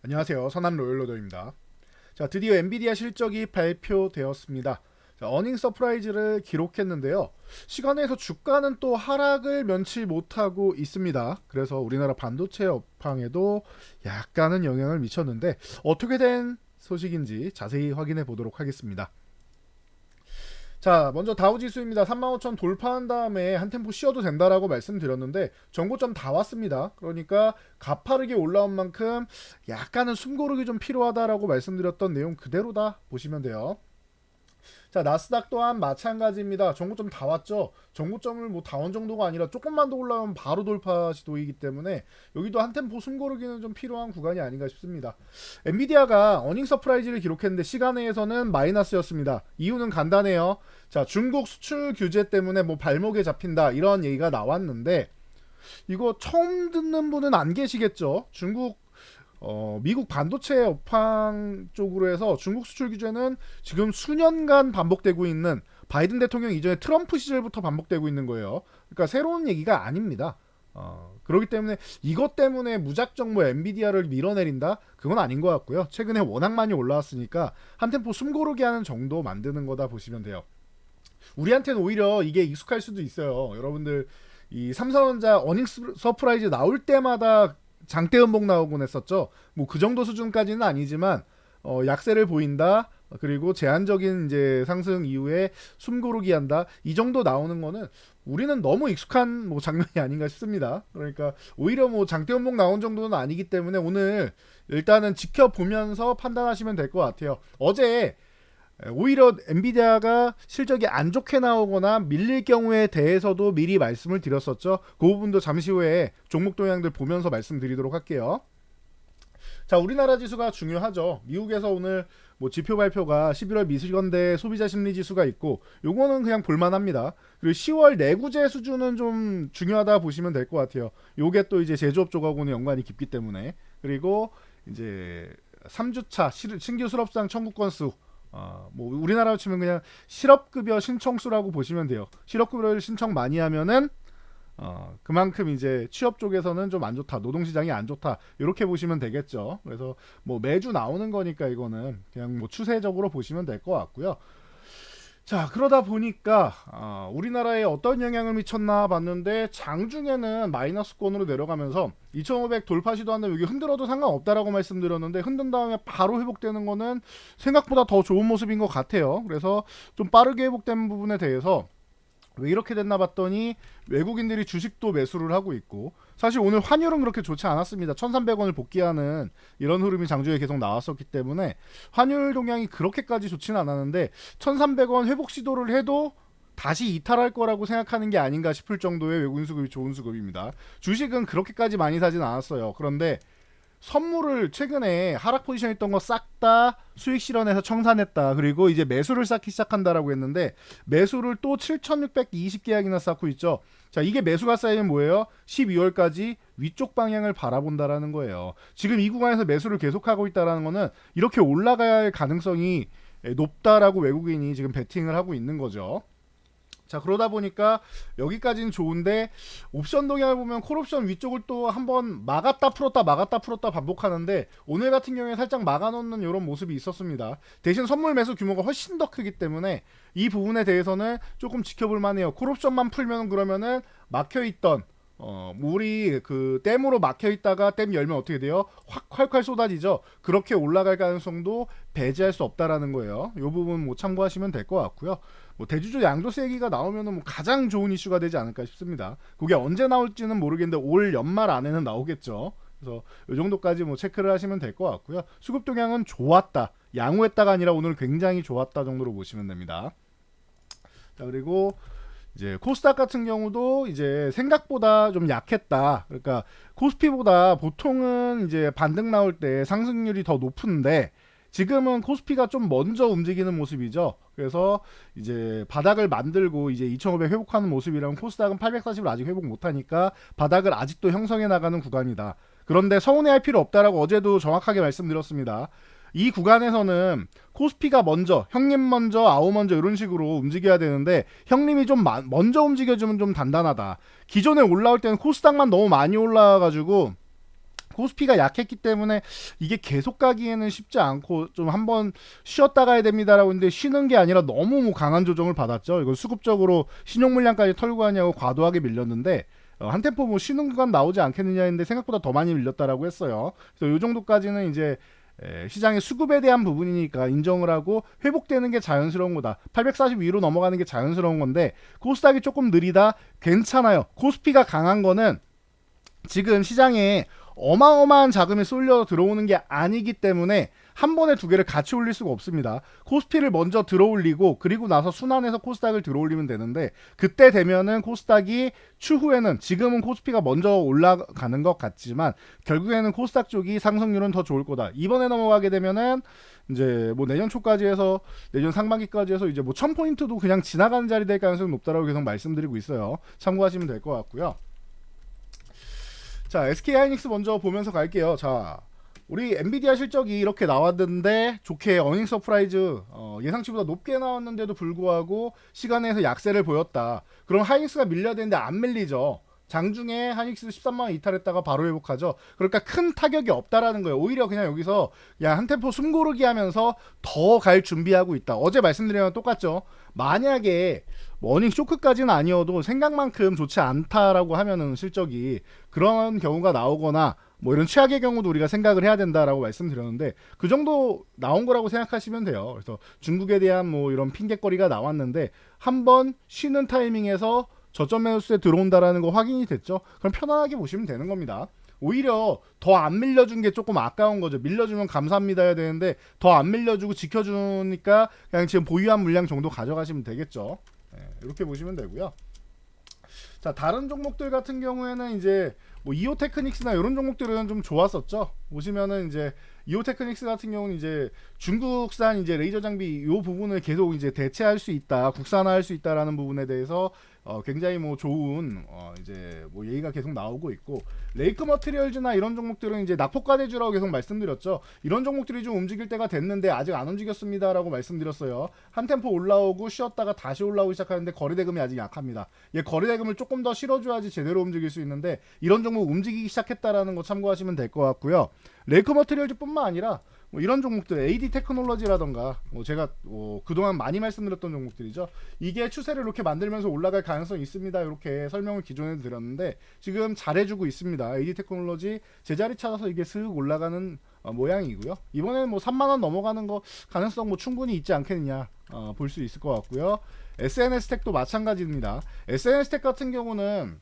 안녕하세요. 선한 로열로더입니다. 자, 드디어 엔비디아 실적이 발표되었습니다. 자, 어닝 서프라이즈를 기록했는데요. 시간에서 주가는 또 하락을 면치 못하고 있습니다. 그래서 우리나라 반도체 업황에도 약간은 영향을 미쳤는데 어떻게 된 소식인지 자세히 확인해 보도록 하겠습니다. 자, 먼저 다우 지수입니다. 35,000 돌파한 다음에 한 템포 쉬어도 된다라고 말씀드렸는데 정고점 다 왔습니다. 그러니까 가파르게 올라온 만큼 약간은 숨고르기 좀 필요하다라고 말씀드렸던 내용 그대로다 보시면 돼요. 자, 나스닥 또한 마찬가지입니다. 정고점 다 왔죠. 정고점을 뭐 다원 정도가 아니라 조금만 더 올라오면 바로 돌파 시도이기 때문에 여기도 한 템포 숨고르기는 좀 필요한 구간이 아닌가 싶습니다. 엔비디아가 어닝 서프라이즈를 기록했는데 시간에서는 마이너스였습니다. 이유는 간단해요. 자, 중국 수출 규제 때문에 뭐 발목에 잡힌다 이런 얘기가 나왔는데 이거 처음 듣는 분은 안 계시겠죠. 중국 어, 미국 반도체 업황 쪽으로 해서 중국 수출 규제는 지금 수년간 반복되고 있는 바이든 대통령 이전에 트럼프 시절부터 반복되고 있는 거예요. 그러니까 새로운 얘기가 아닙니다. 어, 그렇기 때문에 이것 때문에 무작정 뭐 엔비디아를 밀어내린다? 그건 아닌 것 같고요. 최근에 워낙 많이 올라왔으니까 한 템포 숨고르게 하는 정도 만드는 거다 보시면 돼요. 우리한테는 오히려 이게 익숙할 수도 있어요. 여러분들 이 삼성전자 어닝 서프라이즈 나올 때마다 장대 음봉 나오곤 했었죠. 뭐 그 정도 수준까지는 아니지만 어, 약세를 보인다. 그리고 제한적인 이제 상승 이후에 숨고르기 한다. 이 정도 나오는 거는 우리는 너무 익숙한 뭐 장면이 아닌가 싶습니다. 그러니까 오히려 뭐 장대 음봉 나온 정도는 아니기 때문에 오늘 일단은 지켜보면서 판단하시면 될 것 같아요. 어제 오히려 엔비디아가 실적이 안 좋게 나오거나 밀릴 경우에 대해서도 미리 말씀을 드렸었죠. 그 부분도 잠시 후에 종목 동향들 보면서 말씀드리도록 할게요. 자, 우리나라 지수가 중요하죠. 미국에서 오늘 뭐 지표 발표가 11월 미술건대 소비자 심리 지수가 있고 요거는 그냥 볼만합니다. 그리고 10월 내구재 수준은 좀 중요하다 보시면 될 것 같아요. 요게 또 이제 제조업 쪽하고는 연관이 깊기 때문에 그리고 이제 3주차 신규 수업상 청구 건 수 어, 뭐 우리나라로 치면 그냥 실업급여 신청수라고 보시면 돼요. 실업급여를 신청 많이 하면은 어, 그만큼 이제 취업 쪽에서는 좀 안 좋다, 노동시장이 안 좋다 이렇게 보시면 되겠죠. 그래서 뭐 매주 나오는 거니까 이거는 그냥 뭐 추세적으로 보시면 될 것 같고요. 자 그러다 보니까 어, 우리나라에 어떤 영향을 미쳤나 봤는데 장중에는 마이너스권으로 내려가면서 2500 돌파 시도한다면 여기 흔들어도 상관없다라고 말씀드렸는데 흔든 다음에 바로 회복되는 거는 생각보다 더 좋은 모습인 것 같아요. 그래서 좀 빠르게 회복된 부분에 대해서 왜 이렇게 됐나 봤더니 외국인들이 주식도 매수를 하고 있고 사실 오늘 환율은 그렇게 좋지 않았습니다. 1,300원을 복귀하는 이런 흐름이 장중에 계속 나왔었기 때문에 환율 동향이 그렇게까지 좋지는 않았는데 1,300원 회복 시도를 해도 다시 이탈할 거라고 생각하는 게 아닌가 싶을 정도의 외국인 수급이 좋은 수급입니다. 주식은 그렇게까지 많이 사진 않았어요. 그런데 선물을 최근에 하락 포지션 있던 거 싹 다 수익 실현해서 청산했다. 그리고 이제 매수를 쌓기 시작한다라고 했는데 매수를 또 7,620계약이나 쌓고 있죠. 자, 이게 매수가 쌓이면 뭐예요? 12월까지 위쪽 방향을 바라본다라는 거예요. 지금 이 구간에서 매수를 계속하고 있다라는 거는 이렇게 할 가능성이 높다라고 외국인이 지금 베팅을 하고 있는 거죠. 자 그러다 보니까 여기까지는 좋은데 옵션 동향을 보면 콜옵션 위쪽을 또 한번 막았다 풀었다 막았다 풀었다 반복하는데 오늘 같은 경우에 살짝 막아놓는 이런 모습이 있었습니다. 대신 선물 매수 규모가 훨씬 더 크기 때문에 이 부분에 대해서는 조금 지켜볼 만해요. 콜옵션만 풀면 그러면은 막혀있던 어, 물이 그 댐으로 막혀 있다가 댐 열면 어떻게 돼요? 확 콸콸 쏟아지죠. 그렇게 올라갈 가능성도 배제할 수 없다라는 거예요. 이 부분 뭐 참고하시면 될 것 같고요. 뭐 대주주 양도세 얘기가 나오면은 뭐 가장 좋은 이슈가 되지 않을까 싶습니다. 그게 언제 나올지는 모르겠는데 올 연말 안에는 나오겠죠. 그래서 이 정도까지 뭐 체크를 하시면 될 것 같고요. 수급 동향은 좋았다. 양호했다가 아니라 오늘 굉장히 좋았다 정도로 보시면 됩니다. 자 그리고 이제 코스닥 같은 경우도 이제 생각보다 좀 약했다. 그러니까 코스피보다 보통은 이제 반등 나올 때 상승률이 더 높은데 지금은 코스피가 좀 먼저 움직이는 모습이죠. 그래서 이제 바닥을 만들고 이제 2,500 회복하는 모습이랑 코스닥은 840을 아직 회복 못하니까 바닥을 아직도 형성해 나가는 구간이다. 그런데 서운해할 필요 없다라고 어제도 정확하게 말씀드렸습니다. 이 구간에서는 코스피가 먼저 형님 먼저 아우 먼저 이런 식으로 움직여야 되는데 형님이 좀 마, 먼저 움직여주면 좀 단단하다. 기존에 올라올 때는 코스닥만 너무 많이 올라와가지고 코스피가 약했기 때문에 이게 계속 가기에는 쉽지 않고 좀 한번 쉬었다 가야 됩니다라고 했는데 쉬는 게 아니라 너무 뭐 강한 조정을 받았죠. 이거 수급적으로 신용 물량까지 털고 가냐고 과도하게 밀렸는데 어, 한 템포 뭐 쉬는 구간 나오지 않겠느냐 했는데 생각보다 더 많이 밀렸다라고 했어요. 그래서 이 정도까지는 이제 에, 시장의 수급에 대한 부분이니까 인정을 하고 회복되는 게 자연스러운 거다. 840 위로 넘어가는 게 자연스러운 건데 코스닥이 조금 느리다 괜찮아요. 코스피가 강한 거는 지금 시장에 어마어마한 자금이 쏠려 들어오는 게 아니기 때문에 한 번에 두 개를 같이 올릴 수가 없습니다. 코스피를 먼저 들어올리고 그리고 나서 순환해서 코스닥을 들어올리면 되는데 그때 되면은 코스닥이 추후에는 지금은 코스피가 먼저 올라가는 것 같지만 결국에는 코스닥 쪽이 상승률은 더 좋을 거다. 이번에 넘어가게 되면은 이제 뭐 내년 초까지 해서 내년 상반기까지 해서 이제 뭐 1000포인트도 그냥 지나가는 자리 될 가능성이 높다라고 계속 말씀드리고 있어요. 참고하시면 될 것 같고요. 자, SK 하이닉스 먼저 보면서 갈게요. 자, 우리 엔비디아 실적이 이렇게 나왔는데 좋게 어닝 서프라이즈 어, 예상치보다 높게 나왔는데도 불구하고 시간에서 약세를 보였다. 그럼 하이닉스가 밀려야 되는데 안 밀리죠. 장중에 하이닉스 13만 원 이탈했다가 바로 회복하죠. 그러니까 큰 타격이 없다라는 거예요. 오히려 그냥 여기서 그냥 한 템포 숨 고르기 하면서 더 갈 준비하고 있다. 어제 말씀드린 건 똑같죠. 만약에 뭐 어닝 쇼크까지는 아니어도 생각만큼 좋지 않다라고 하면은 실적이 그런 경우가 나오거나 뭐 이런 최악의 경우도 우리가 생각을 해야 된다라고 말씀드렸는데 그 정도 나온 거라고 생각하시면 돼요. 그래서 중국에 대한 뭐 이런 핑계거리가 나왔는데 한번 쉬는 타이밍에서 저점 매수에 들어온다라는 거 확인이 됐죠. 그럼 편안하게 보시면 되는 겁니다. 오히려 더 안 밀려준 게 조금 아까운 거죠. 밀려주면 감사합니다 해야 되는데 더 안 밀려주고 지켜주니까 그냥 지금 보유한 물량 정도 가져가시면 되겠죠. 네, 이렇게 보시면 되고요. 자 다른 종목들 같은 경우에는 이제 뭐 이오 테크닉스나 이런 종목들은 좀 좋았었죠. 보시면은 이제 이오 테크닉스 같은 경우는 이제 중국산 이제 레이저 장비 이 부분을 계속 이제 대체할 수 있다, 국산화할 수 있다라는 부분에 대해서 어, 굉장히 뭐 좋은 어, 이제 뭐 얘기가 계속 나오고 있고 레이크 머티리얼즈나 이런 종목들은 이제 낙폭과대주라고 계속 말씀드렸죠. 이런 종목들이 좀 움직일 때가 됐는데 아직 안 움직였습니다라고 말씀드렸어요. 한 템포 올라오고 쉬었다가 다시 올라오기 시작하는데 거래대금이 아직 약합니다. 얘 거래대금을 조금 더 실어줘야지 제대로 움직일 수 있는데 이런 종목 움직이기 시작했다라는 거 참고하시면 될 것 같고요. 레이크 머티리얼즈뿐만 아니라 뭐 이런 종목들 AD 테크놀로지라던가 뭐 제가 뭐 그동안 많이 말씀드렸던 종목들이죠. 이게 추세를 이렇게 만들면서 올라갈 가능성이 있습니다. 이렇게 설명을 기존에 드렸는데 지금 잘해주고 있습니다. AD 테크놀로지 제자리 찾아서 이게 슥 올라가는 어, 모양이고요. 이번에는 뭐 3만 원 넘어가는 거 가능성 뭐 충분히 있지 않겠느냐 어, 볼 수 있을 것 같고요. SNS 텍도 마찬가지입니다. SNS 텍 같은 경우는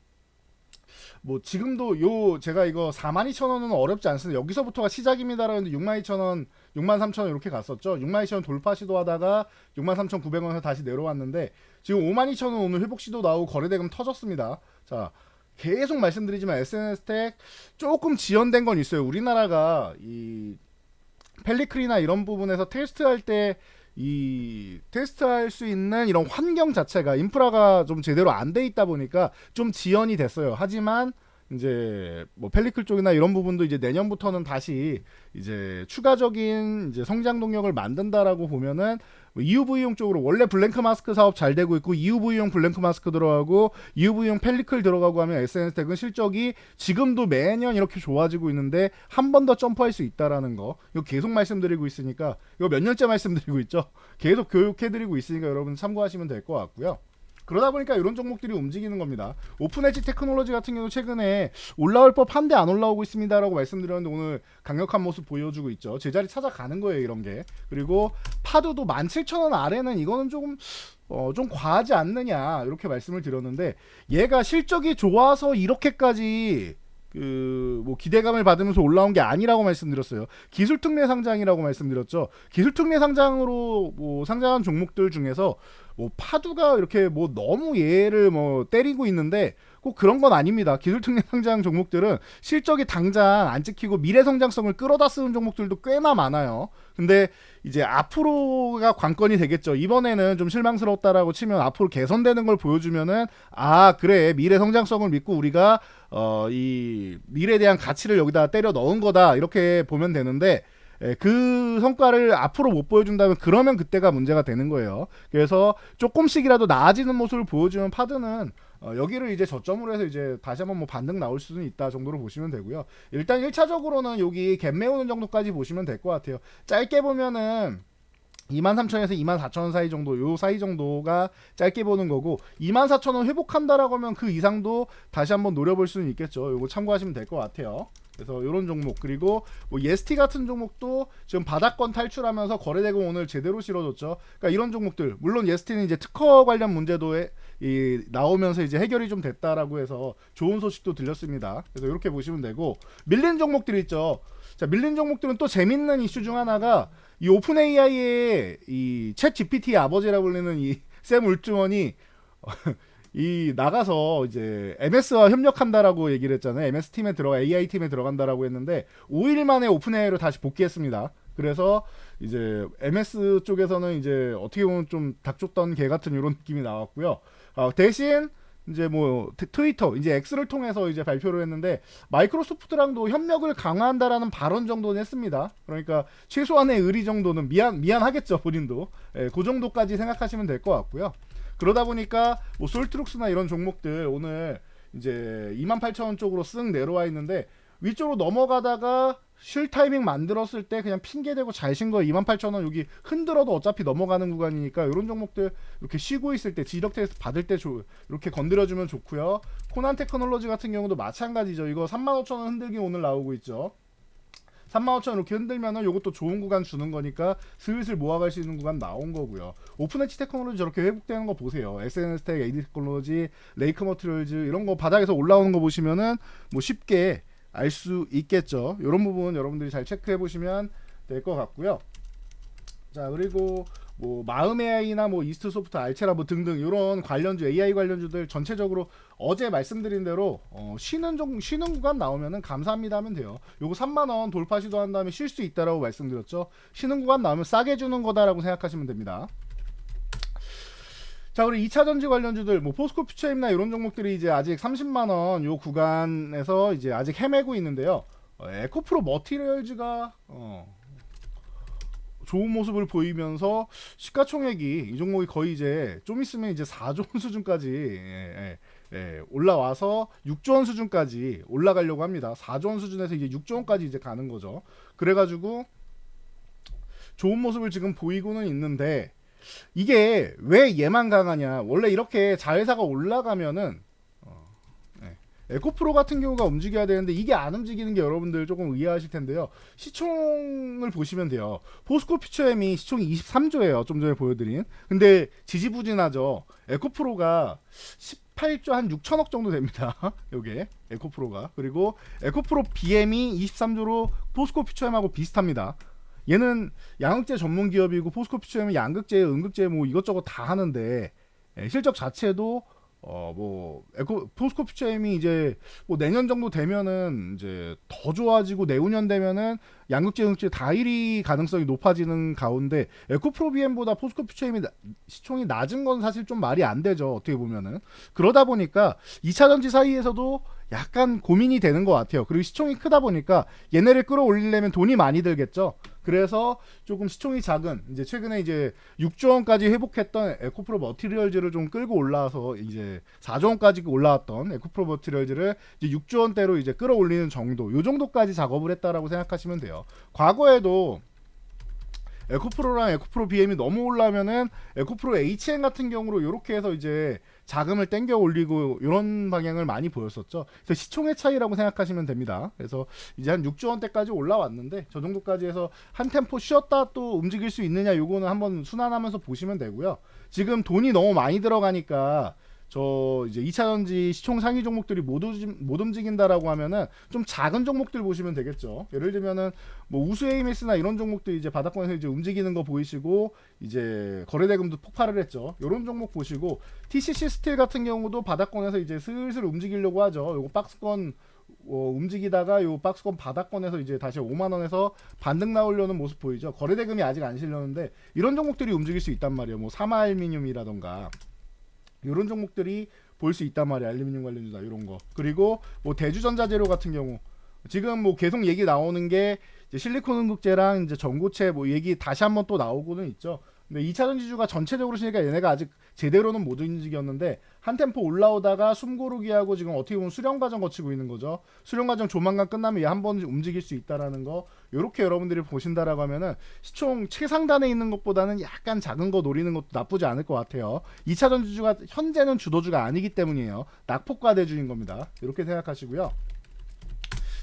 뭐 지금도 요 제가 이거 42,000원은 어렵지 않습니다. 여기서부터가 시작입니다라는데 62,000원, 63,000원 이렇게 갔었죠. 62,000원 돌파 시도하다가 63,900원에서 다시 내려왔는데 지금 52,000원 오늘 회복 시도 나오고 거래 대금 터졌습니다. 자, 계속 말씀드리지만 SNS 텍 조금 지연된 건 있어요. 우리나라가 이 펠리크리나 이런 부분에서 테스트할 때 이 테스트할 수 있는 이런 환경 자체가 인프라가 좀 제대로 안 돼 있다 보니까 좀 지연이 됐어요. 하지만 이제 뭐 펠리클 쪽이나 이런 부분도 이제 내년부터는 다시 이제 추가적인 이제 성장 동력을 만든다라고 보면은 뭐 EUV용 쪽으로 원래 블랭크 마스크 사업 잘 되고 있고 EUV용 블랭크 마스크 들어가고 EUV용 펠리클 들어가고 하면 SNS텍은 실적이 지금도 매년 이렇게 좋아지고 있는데 한 번 더 점프할 수 있다라는 거 이거 계속 말씀드리고 있으니까 이거 몇 년째 말씀드리고 있죠 계속 교육해드리고 있으니까 여러분 참고하시면 될 것 같고요. 그러다 보니까 이런 종목들이 움직이는 겁니다. 오픈엣지 테크놀로지 같은 경우 최근에 올라올 법한데 안 올라오고 있습니다라고 말씀드렸는데 오늘 강력한 모습 보여주고 있죠. 제자리 찾아가는 거예요 이런 게. 그리고 파도도 17,000원 아래는 이거는 조금 어, 좀 과하지 않느냐 이렇게 말씀을 드렸는데 얘가 실적이 좋아서 이렇게까지 그뭐 기대감을 받으면서 올라온 게 아니라고 말씀드렸어요. 기술 특례 상장이라고 말씀드렸죠. 기술 특례 상장으로 뭐 상장한 종목들 중에서 뭐 파두가 이렇게 뭐 너무 얘를 뭐 때리고 있는데 꼭 그런 건 아닙니다. 기술 특례 상장 종목들은 실적이 당장 안 찍히고 미래 성장성을 끌어다 쓰는 종목들도 꽤나 많아요. 근데 이제 앞으로가 관건이 되겠죠. 이번에는 좀 실망스럽다라고 치면 앞으로 개선되는 걸 보여주면은 아 그래 미래 성장성을 믿고 우리가 어 이 미래에 대한 가치를 여기다 때려 넣은 거다 이렇게 보면 되는데 예, 그 성과를 앞으로 못 보여준다면 그러면 그때가 문제가 되는 거예요. 그래서 조금씩이라도 나아지는 모습을 보여주면 파드는 어, 여기를 이제 저점으로 해서 이제 다시 한번 뭐 반등 나올 수는 있다 정도로 보시면 되고요. 일단 1차적으로는 여기 갭 메우는 정도까지 보시면 될 것 같아요. 짧게 보면은 23,000에서 24,000원 사이 정도, 요 사이 정도가 짧게 보는 거고, 24,000원 회복한다라고 하면 그 이상도 다시 한번 노려볼 수는 있겠죠. 요거 참고하시면 될 것 같아요. 그래서 이런 종목 그리고 뭐 예스티 같은 종목도 지금 바닥권 탈출하면서 거래대금 오늘 제대로 실어줬죠. 그러니까 이런 종목들 물론 예스티는 이제 특허 관련 문제도 에, 이, 나오면서 이제 해결이 좀 됐다라고 해서 좋은 소식도 들렸습니다. 그래서 이렇게 보시면 되고 밀린 종목들 있죠. 자 밀린 종목들은 또 재밌는 이슈 중 하나가 이 오픈 AI의 이챗 GPT 아버지라 불리는 이 샘 울주원이 이 나가서 이제 MS와 협력한다라고 얘기를 했잖아요. MS 팀에 들어가 AI 팀에 들어간다라고 했는데 5일 만에 오픈 AI로 다시 복귀했습니다. 그래서 이제 MS 쪽에서는 이제 어떻게 보면 좀 닥쳤던 개 같은 이런 느낌이 나왔고요. 어, 대신 이제 뭐 트- 트위터 이제 X를 통해서 이제 발표를 했는데 마이크로소프트랑도 협력을 강화한다라는 발언 정도는 했습니다. 그러니까 최소한의 의리 정도는 미안 미안하겠죠 본인도 예, 그 정도까지 생각하시면 될 것 같고요. 그러다 보니까 뭐 솔트룩스나 이런 종목들 오늘 이제 28,000원 쪽으로 쓱 내려와 있는데 위쪽으로 넘어가다가 쉴 타이밍 만들었을 때 그냥 핑계 대고 잘신거 28,000원 여기 흔들어도 어차피 넘어가는 구간이니까 이런 종목들 이렇게 쉬고 있을 때 지력 테스트 받을 때 조, 이렇게 건드려주면 좋고요. 코난 테크놀로지 같은 경우도 마찬가지죠. 이거 35,000원 흔들기 오늘 나오고 있죠. 35,000원 이렇게 흔들면은 요것도 좋은 구간 주는 거니까 슬슬 모아갈 수 있는 구간 나온 거고요. 오픈엣지 테크놀로지 저렇게 회복되는 거 보세요. SNS 텍, AD 테크놀로지, 레이크 머티리얼즈 이런 거 바닥에서 올라오는 거 보시면은 뭐 쉽게 알 수 있겠죠. 이런 부분 여러분들이 잘 체크해 보시면 될 것 같고요. 자 그리고 뭐 마음 AI나 뭐 이스트 소프트, 알체라 뭐 등등 이런 관련주 AI 관련주들 전체적으로 어제 말씀드린 대로 어, 쉬는 종 쉬는 구간 나오면은 감사합니다 하면 돼요. 요거 3만 원 돌파 시도한 다음에 쉴 수 있다라고 말씀드렸죠. 쉬는 구간 나오면 싸게 주는 거다라고 생각하시면 됩니다. 자, 우리 2차 전지 관련주들 뭐 포스코 퓨처임나 이런 종목들이 이제 아직 30만 원 요 구간에서 이제 아직 헤매고 있는데요. 어, 에코프로 머티리얼즈가 어, 좋은 모습을 보이면서 시가총액이 이 종목이 거의 이제 좀 있으면 이제 4조 원 수준까지 예, 예, 예, 올라와서 6조 원 수준까지 올라가려고 합니다. 4조 원 수준에서 이제 6조 원까지 이제 가는 거죠. 그래가지고 좋은 모습을 지금 보이고는 있는데 이게 왜 얘만 강하냐? 원래 이렇게 자회사가 올라가면은. 에코프로 같은 경우가 움직여야 되는데 이게 안 움직이는 게 여러분들 조금 의아하실 텐데요. 시총을 보시면 돼요. 포스코 퓨처엠이 시총이 23조예요. 좀 전에 보여드린. 근데 지지부진하죠. 에코프로가 18조 한 6천억 정도 됩니다. 요게 에코프로가. 그리고 에코프로 BM이 23조로 포스코 퓨처엠하고 비슷합니다. 얘는 양극재 전문 기업이고 포스코 퓨처엠은 양극재, 음극재 뭐 이것저것 다 하는데 예, 실적 자체도 어뭐 에코 포스코 퓨처엠이 이제 뭐 내년 정도 되면은 이제 더 좋아지고 내후년 되면은 양극재, 음극재 다 1위 가능성이 높아지는 가운데 에코프로 BM보다 포스코 퓨처엠이 나- 시총이 낮은 건 사실 좀 말이 안 되죠 어떻게 보면은. 그러다 보니까 2차 전지 사이에서도 약간 고민이 되는 것 같아요 그리고 시총이 크다 보니까 얘네를 끌어올리려면 돈이 많이 들겠죠 그래서 조금 시총이 작은 이제 최근에 이제 6조 원까지 회복했던 에코프로 머티리얼즈를 좀 끌고 올라와서 이제 4조 원까지 올라왔던 에코프로 머티리얼즈를 이제 6조 원대로 이제 끌어올리는 정도 요 정도까지 작업을 했다라고 생각하시면 돼요. 과거에도 에코프로랑 에코프로 BM이 너무 올라면은 에코프로 HN 같은 경우로 이렇게 해서 이제 자금을 땡겨 올리고 이런 방향을 많이 보였었죠. 그래서 시총의 차이라고 생각하시면 됩니다. 그래서 이제 한 6조 원대까지 올라왔는데 저 정도까지 해서 한 템포 쉬었다 또 움직일 수 있느냐 요거는 한번 순환하면서 보시면 되고요. 지금 돈이 너무 많이 들어가니까 저 이제 2차 전지 시총 상위 종목들이 못, 움직- 못 움직인다라고 하면은 좀 작은 종목들 보시면 되겠죠. 예를 들면은 뭐 우수 AMS나 이런 종목들 이제 바닥권에서 이제 움직이는 거 보이시고 이제 거래대금도 폭발을 했죠. 이런 종목 보시고 TCC 스틸 같은 경우도 바닥권에서 이제 슬슬 움직이려고 하죠. 요거 박스권 어, 움직이다가 요 박스권 바닥권에서 이제 다시 5만 원에서 반등 나오려는 모습 보이죠. 거래대금이 아직 안 실렸는데 이런 종목들이 움직일 수 있단 말이에요. 뭐 사마알미늄이라던가 이런 종목들이 볼 수 있단 말이에요. 알루미늄 관련주다 이런 거. 그리고 뭐 대주전자재료 같은 경우 지금 뭐 계속 얘기 나오는 게 이제 실리콘 응급제랑 이제 전고체 뭐 얘기 다시 한번 또 나오고는 있죠. 근데 2차 전 지주가 전체적으로 치니까 얘네가 아직 제대로는 못 움직였는데 한 템포 올라오다가 숨 고르기 하고 지금 어떻게 보면 수련 과정 거치고 있는 거죠. 수련 과정 조만간 끝나면 얘 한 번 움직일 수 있다라는 거. 요렇게 여러분들이 보신다라고 하면은 시총 최상단에 있는 것보다는 약간 작은 거 노리는 것도 나쁘지 않을 것 같아요. 2차 전 지주가 현재는 주도주가 아니기 때문이에요. 낙폭과 대주인 겁니다. 이렇게 생각하시고요.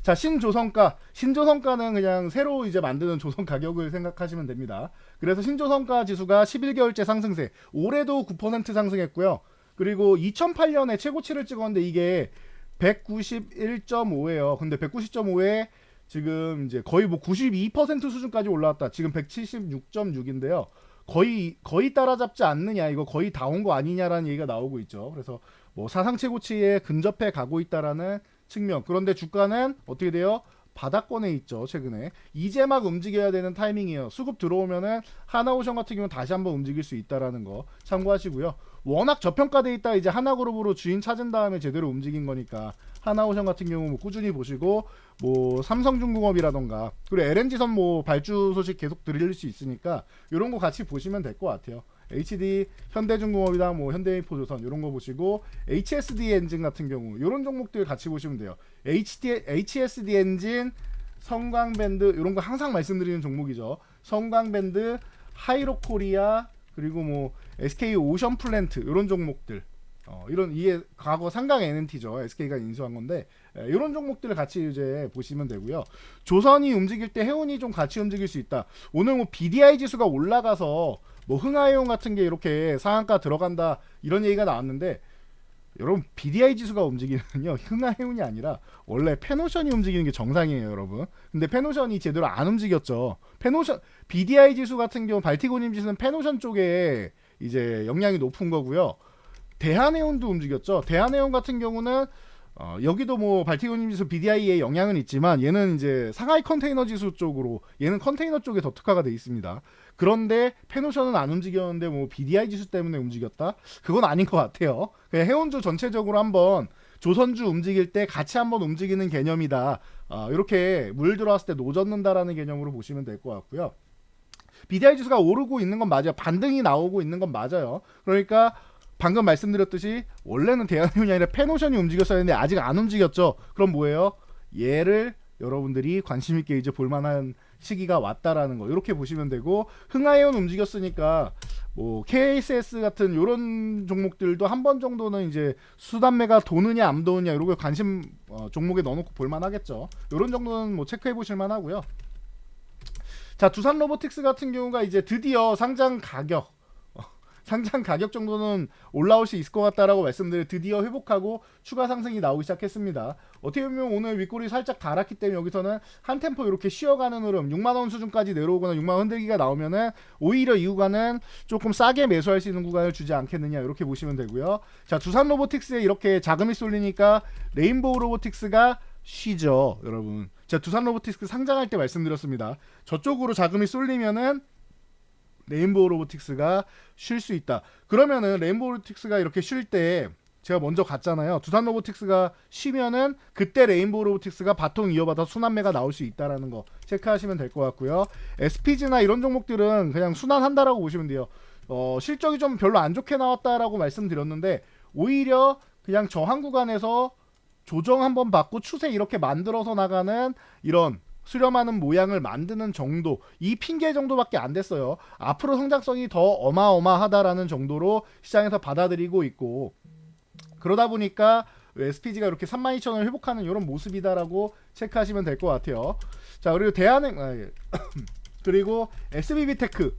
자 신조성가 신조성가는 그냥 새로 이제 만드는 조성 가격을 생각하시면 됩니다. 그래서 신조성가 지수가 11개월째 상승세 올해도 9% 상승했고요. 그리고 2008년에 최고치를 찍었는데 이게 191.5예요. 근데 190.5에 지금 이제 거의 뭐 92% 수준까지 올라왔다. 지금 176.6인데요. 거의 거의 따라잡지 않느냐 이거 거의 다 온 거 아니냐라는 얘기가 나오고 있죠. 그래서 뭐 사상 최고치에 근접해 가고 있다라는 측면. 그런데 주가는 어떻게 돼요? 바닥권에 있죠 최근에 이제 막 움직여야 되는 타이밍이에요 수급 들어오면은 하나오션 같은 경우는 다시 한번 움직일 수 있다라는 거 참고하시고요 워낙 저평가돼 있다 이제 하나그룹으로 주인 찾은 다음에 제대로 움직인 거니까 하나오션 같은 경우 뭐 꾸준히 보시고 뭐 삼성중공업이라던가 그리고 LNG선 뭐 발주 소식 계속 드릴 수 있으니까 이런 거 같이 보시면 될 것 같아요 HD 현대중공업이나 뭐 현대인포조선 이런 거 보시고 HSD 엔진 같은 경우 이런 종목들 같이 보시면 돼요. HD HSD 엔진, 성광밴드 이런 거 항상 말씀드리는 종목이죠. 성광밴드, 하이로코리아 그리고 뭐 SK 오션 플랜트 이런 종목들 어, 이런 이게 과거 상강 NNT죠. SK가 인수한 건데 예, 이런 종목들을 같이 이제 보시면 되고요. 조선이 움직일 때 해운이 좀 같이 움직일 수 있다. 오늘 뭐 BDI 지수가 올라가서 뭐 흥하해용 같은 게 이렇게 상한가 들어간다 이런 얘기가 나왔는데 여러분 BDI 지수가 움직이면요 흥하해운이 아니라 원래 페노션이 움직이는 게 정상이에요 여러분. 근데 페노션이 제대로 안 움직였죠. 페노션 BDI 지수 같은 경우 발티고님 지수는 페노션 쪽에 이제 영향이 높은 거고요. 대한해운도 움직였죠. 대한해운 같은 경우는 어, 여기도 뭐 발티고님 지수 BDI에 영향은 있지만 얘는 이제 상하이 컨테이너 지수 쪽으로 얘는 컨테이너 쪽에 더 특화가 돼 있습니다. 그런데 페노션은 안 움직였는데 뭐 BDI 지수 때문에 움직였다? 그건 아닌 것 같아요. 그냥 해운주 전체적으로 한번 조선주 움직일 때 같이 한번 움직이는 개념이다. 어, 이렇게 물 들어왔을 때 노젓는다라는 개념으로 보시면 될 것 같고요. BDI 지수가 오르고 있는 건 맞아요. 반등이 나오고 있는 건 맞아요. 그러니까 방금 말씀드렸듯이 원래는 대한해운이 아니라 페노션이 움직였어야 했는데 아직 안 움직였죠. 그럼 뭐예요? 얘를 여러분들이 관심 있게 이제 볼만한 시기가 왔다라는 거 이렇게 보시면 되고 흥하해운 움직였으니까 뭐 KSS 같은 이런 종목들도 한 번 정도는 이제 수단매가 도느냐 안 도느냐 이런 거 관심 어, 종목에 넣어놓고 볼만하겠죠. 이런 정도는 뭐 체크해 보실 만 하고요. 자 두산 로보틱스 같은 경우가 이제 드디어 상장 가격 상장 가격 정도는 올라올 수 있을 것 같다라고 말씀드려 드디어 회복하고 추가 상승이 나오기 시작했습니다. 어떻게 보면 오늘 윗골이 살짝 달았기 때문에 여기서는 한 템포 이렇게 쉬어가는 흐름 6만 원 수준까지 내려오거나 6만 원 흔들기가 나오면은 오히려 이 구간은 조금 싸게 매수할 수 있는 구간을 주지 않겠느냐 이렇게 보시면 되고요. 자 두산 로보틱스에 이렇게 자금이 쏠리니까 레인보우 로보틱스가 쉬죠, 여러분. 자 두산 로보틱스 상장할 때 말씀드렸습니다. 저쪽으로 자금이 쏠리면은 레인보우 로보틱스가 쉴 수 있다. 그러면은 레인보우 로보틱스가 이렇게 쉴 때 제가 먼저 갔잖아요. 두산 로보틱스가 쉬면은 그때 레인보우 로보틱스가 바통 이어받아 순환매가 나올 수 있다라는 거 체크하시면 될 것 같고요. SPG나 이런 종목들은 그냥 순환한다라고 보시면 돼요. 어, 실적이 좀 별로 안 좋게 나왔다라고 말씀드렸는데 오히려 그냥 저항 구간에서 조정 한번 받고 추세 이렇게 만들어서 나가는 이런 수렴하는 모양을 만드는 정도 이 핑계 정도밖에 안 됐어요. 앞으로 성장성이 더 어마어마하다라는 정도로 시장에서 받아들이고 있고 그러다 보니까 SPG가 이렇게 32,000원을 회복하는 이런 모습이다라고 체크하시면 될 것 같아요. 자 그리고 대한행 아, 예. 그리고 SBB테크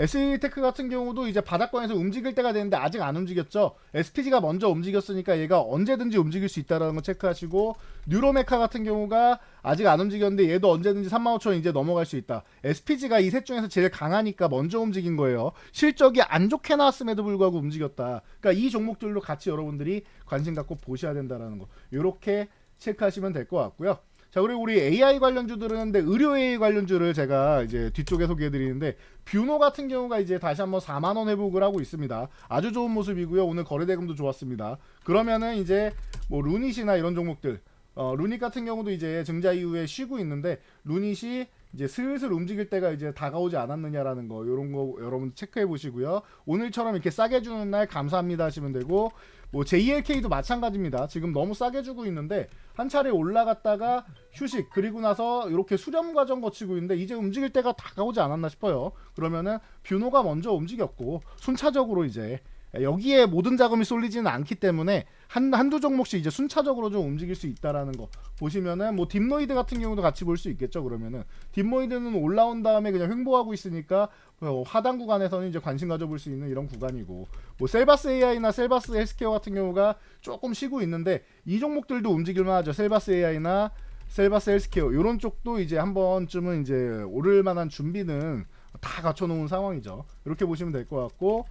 SB테크 같은 경우도 이제 바닥권에서 움직일 때가 되는데 아직 안 움직였죠. SPG가 먼저 움직였으니까 얘가 언제든지 움직일 수 있다라는 거 체크하시고 뉴로메카 같은 경우가 아직 안 움직였는데 얘도 언제든지 35,000원 이제 넘어갈 수 있다. SPG가 이 셋 중에서 제일 강하니까 먼저 움직인 거예요. 실적이 안 좋게 나왔음에도 불구하고 움직였다. 그러니까 이 종목들로 같이 여러분들이 관심 갖고 보셔야 된다라는 거. 이렇게 체크하시면 될 것 같고요. 자 그리고 우리 AI 관련주들은 근데 의료 AI 관련주를 제가 이제 뒤쪽에 소개해드리는데 뷰노 같은 경우가 이제 다시 한번 4만 원 회복을 하고 있습니다. 아주 좋은 모습이고요. 오늘 거래대금도 좋았습니다. 그러면은 이제 뭐 루닛이나 이런 종목들 어, 루닛 같은 경우도 이제 증자 이후에 쉬고 있는데 루닛이 이제 슬슬 움직일 때가 이제 다가오지 않았느냐라는 거 이런 거 여러분 체크해 보시고요. 오늘처럼 이렇게 싸게 주는 날 감사합니다 하시면 되고 뭐 JLK도 마찬가지입니다. 지금 너무 싸게 주고 있는데 한 차례 올라갔다가 휴식 그리고 나서 이렇게 수렴 과정 거치고 있는데 이제 움직일 때가 다가오지 않았나 싶어요. 그러면은 뷰노가 먼저 움직였고 순차적으로 이제 여기에 모든 자금이 쏠리지는 않기 때문에 한 한두 종목씩 이제 순차적으로 좀 움직일 수 있다라는 거 보시면은 뭐 딥노이드 같은 경우도 같이 볼 수 있겠죠 그러면은. 딥노이드는 올라온 다음에 그냥 횡보하고 있으니까 어, 하단 구간에서는 이제 관심 가져볼 수 있는 이런 구간이고. 뭐 셀바스 AI나 셀바스 헬스케어 같은 경우가 조금 쉬고 있는데 이 종목들도 움직일만 하죠. 셀바스 AI나 셀바스 헬스케어. 이런 쪽도 이제 한 번쯤은 이제 오를 만한 준비는 다 갖춰놓은 상황이죠. 이렇게 보시면 될 것 같고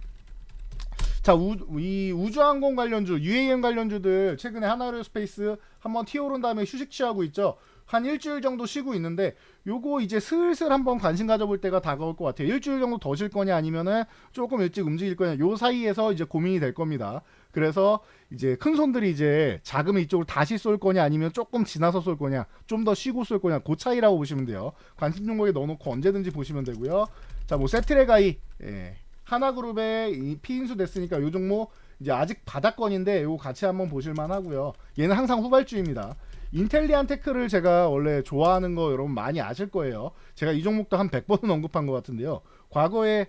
자, 우, 이 우주항공 관련주, UAM 관련주들 최근에 하나로스페이스 한번 튀어오른 다음에 휴식 취하고 있죠. 한 일주일 정도 쉬고 있는데 요거 이제 슬슬 한번 관심 가져볼 때가 다가올 것 같아요. 일주일 정도 더 쉴 거냐 아니면은 조금 일찍 움직일 거냐 요 사이에서 이제 고민이 될 겁니다. 그래서 이제 큰 손들이 이제 자금을 이쪽으로 다시 쏠 거냐 아니면 조금 지나서 쏠 거냐 좀 더 쉬고 쏠 거냐 그 차이라고 보시면 돼요. 관심 종목에 넣어놓고 언제든지 보시면 되고요. 자 뭐 세트레가이 예. 하나그룹에 이 피인수 됐으니까 요 종목 이제 아직 바닥권인데 요거 같이 한번 보실만 하고요. 얘는 항상 후발주입니다. 인텔리안 테크를 제가 원래 좋아하는 거 여러분 많이 아실 거예요. 제가 이 종목도 한 100번은 언급한 것 같은데요. 과거에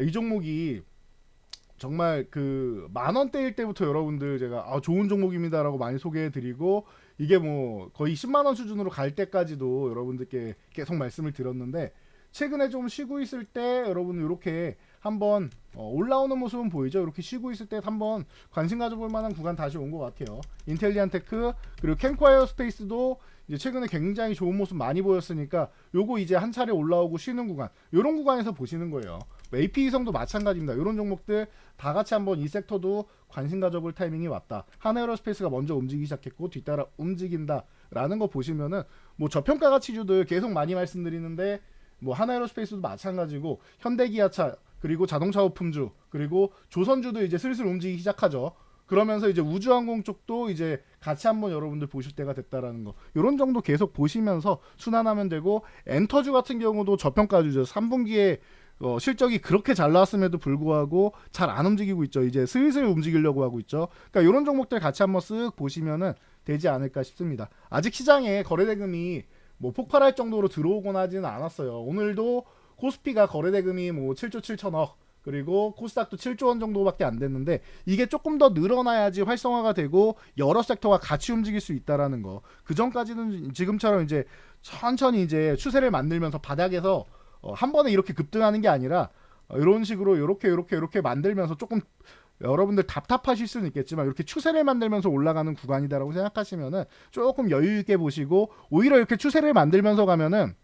이 종목이 정말 그 만 원대일 때부터 여러분들 제가 아, 좋은 종목입니다라고 많이 소개해드리고 이게 뭐 거의 10만 원 수준으로 갈 때까지도 여러분들께 계속 말씀을 드렸는데 최근에 좀 쉬고 있을 때 여러분 이렇게 한번 어, 올라오는 모습은 보이죠. 이렇게 쉬고 있을 때 한번 관심 가져볼 만한 구간 다시 온 것 같아요. 인텔리안 테크 그리고 캠콰이어 스페이스도 이제 최근에 굉장히 좋은 모습 많이 보였으니까 요거 이제 한 차례 올라오고 쉬는 구간 요런 구간에서 보시는 거예요. AP 이성도 마찬가지입니다. 이런 종목들 다 같이 한번 이 섹터도 관심 가져볼 타이밍이 왔다. 하나에어로스페이스가 먼저 움직이기 시작했고 뒤따라 움직인다라는 거 보시면은 뭐 저평가 가치주들 계속 많이 말씀드리는데 뭐 하나에어로스페이스도 마찬가지고 현대기아차 그리고 자동차 부품주 그리고 조선주도 이제 슬슬 움직이기 시작하죠. 그러면서 이제 우주항공 쪽도 이제 같이 한번 여러분들 보실 때가 됐다라는 거. 이런 정도 계속 보시면서 순환하면 되고 엔터주 같은 경우도 저평가주죠. 3분기에 어, 실적이 그렇게 잘 나왔음에도 불구하고 잘 안 움직이고 있죠. 이제 슬슬 움직이려고 하고 있죠. 그러니까 이런 종목들 같이 한번 쓱 보시면은 되지 않을까 싶습니다. 아직 시장에 거래대금이 뭐 폭발할 정도로 들어오거나 하지는 않았어요. 오늘도 코스피가 거래대금이 뭐 7조 7천억 그리고 코스닥도 7조 원 정도밖에 안 됐는데 이게 조금 더 늘어나야지 활성화가 되고 여러 섹터가 같이 움직일 수 있다라는 거. 그 전까지는 지금처럼 이제 천천히 이제 추세를 만들면서 바닥에서 어, 한 번에 이렇게 급등하는 게 아니라 어, 이런 식으로 이렇게 이렇게 이렇게 만들면서 조금 여러분들 답답하실 수는 있겠지만 이렇게 추세를 만들면서 올라가는 구간이다라고 생각하시면은 조금 여유 있게 보시고 오히려 이렇게 추세를 만들면서 가면은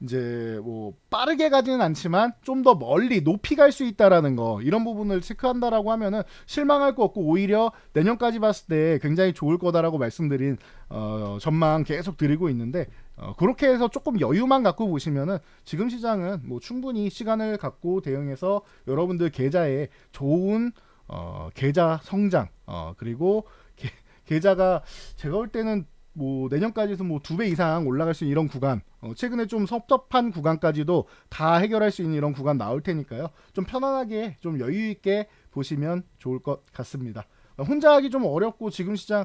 이제 뭐 빠르게 가지는 않지만 좀 더 멀리 높이 갈 수 있다라는 거 이런 부분을 체크한다라고 하면은 실망할 거 없고 오히려 내년까지 봤을 때 굉장히 좋을 거다라고 말씀드린 어, 전망 계속 드리고 있는데 어, 그렇게 해서 조금 여유만 갖고 보시면은 지금 시장은 뭐 충분히 시간을 갖고 대응해서 여러분들 계좌에 좋은 어, 계좌 성장 어, 그리고 게, 계좌가 제가 볼 때는 뭐 내년까지도 뭐 두 배 이상 올라갈 수 있는 이런 구간 어, 최근에 좀 섭섭한 구간까지도 다 해결할 수 있는 이런 구간 나올 테니까요 좀 편안하게 좀 여유 있게 보시면 좋을 것 같습니다 어, 혼자 하기 좀 어렵고 지금 시장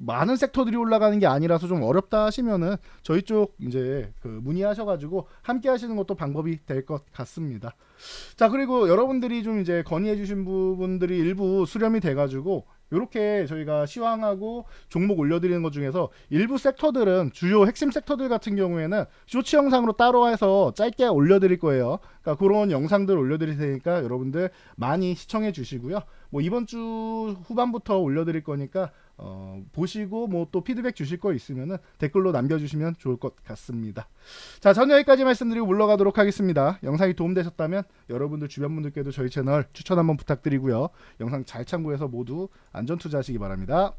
많은 섹터들이 올라가는 게 아니라서 좀 어렵다 하시면은 저희 쪽 이제 그 문의하셔가지고 함께 하시는 것도 방법이 될 것 같습니다. 자 그리고 여러분들이 좀 이제 건의해주신 부분들이 일부 수렴이 돼가지고 이렇게 저희가 시황하고 종목 올려드리는 것 중에서 일부 섹터들은 주요 핵심 섹터들 같은 경우에는 쇼츠 영상으로 따로 해서 짧게 올려드릴 거예요. 그러니까 그런 영상들 올려드릴 테니까 여러분들 많이 시청해 주시고요. 뭐 이번 주 후반부터 올려드릴 거니까 어, 보시고 뭐 또 피드백 주실 거 있으면은 댓글로 남겨주시면 좋을 것 같습니다. 자, 저는 여기까지 말씀드리고 물러가도록 하겠습니다. 영상이 도움되셨다면 여러분들 주변 분들께도 저희 채널 추천 한번 부탁드리고요. 영상 잘 참고해서 모두 안전 투자하시기 바랍니다.